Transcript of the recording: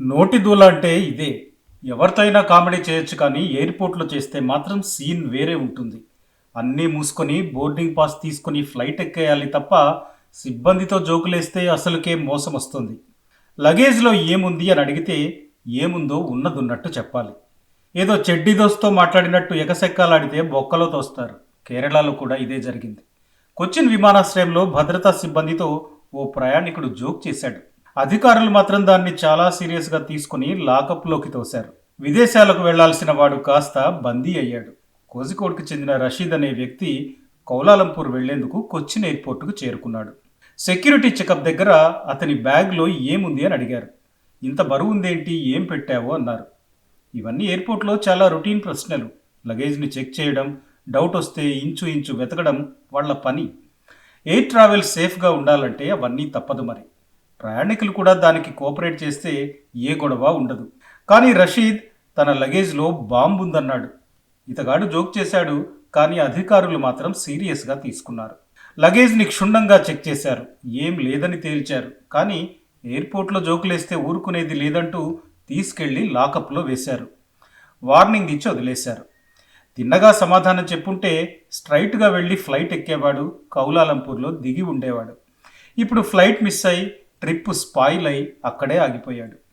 నోటి దూల అంటే ఇదే. ఎవరితో అయినా కామెడీ చేయొచ్చు కానీ ఎయిర్పోర్ట్లో చేస్తే మాత్రం సీన్ వేరే ఉంటుంది. అన్నీ మూసుకొని బోర్డింగ్ పాస్ తీసుకొని ఫ్లైట్ ఎక్కేయాలి తప్ప సిబ్బందితో జోకులేస్తే అసలుకే మోసం వస్తుంది. లగేజ్లో ఏముంది అని అడిగితే ఏముందో ఉన్నదున్నట్టు చెప్పాలి. ఏదో చెడ్డీ దోస్తో మాట్లాడినట్టు ఎగసెక్కాలాడితే బొక్కలో తోస్తారు. కేరళలో కూడా ఇదే జరిగింది. కొచ్చిన్ విమానాశ్రయంలో భద్రతా సిబ్బందితో ఓ ప్రయాణికుడు జోక్ చేశాడు. అధికారులు మాత్రం దాన్ని చాలా సీరియస్గా తీసుకుని లాకప్లోకి తోశారు. విదేశాలకు వెళ్ళాల్సిన వాడు కాస్త బందీ అయ్యాడు. కోజికోడ్కు చెందిన రషీద్ అనే వ్యక్తి కౌలాలంపూర్ వెళ్ళేందుకు కొచ్చిన్ ఎయిర్పోర్టుకు చేరుకున్నాడు. సెక్యూరిటీ చెకప్ దగ్గర అతని బ్యాగ్లో ఏముంది అని అడిగారు. ఇంత బరువు ఉందేంటి? ఏం పెట్టావో? అన్నారు. ఇవన్నీ ఎయిర్పోర్ట్లో చాలా రొటీన్ ప్రశ్నలు. లగేజ్ని చెక్ చేయడం డౌట్ వస్తే ఇంచు ఇంచు వెతకడం వాళ్ళ పని. ఎయిర్ ట్రావెల్ సేఫ్గా ఉండాలంటే అవన్నీ తప్పదు మరి. ప్రయాణికులు కూడా దానికి కోఆపరేట్ చేస్తే ఏ గొడవ ఉండదు. కానీ రషీద్ తన లగేజ్లో బాంబు ఉందన్నాడు. ఇతగాడు జోక్ చేశాడు కానీ అధికారులు మాత్రం సీరియస్గా తీసుకున్నారు. లగేజ్ని క్షుణ్ణంగా చెక్ చేశారు. ఏం లేదని తేల్చారు. కానీ ఎయిర్పోర్ట్లో జోకులేస్తే ఊరుకునేది లేదంటూ తీసుకెళ్ళి లాకప్లో వేశారు. వార్నింగ్ ఇచ్చి వదిలేశారు. తిన్నగా సమాధానం చెప్పుంటే స్ట్రైట్గా వెళ్ళి ఫ్లైట్ ఎక్కేవాడు కౌలాలంపూర్లో దిగి ఉండేవాడు. ఇప్పుడు ఫ్లైట్ మిస్ అయి ట్రిప్ స్పాయిల్ అయి అక్కడే ఆగిపోయాడు.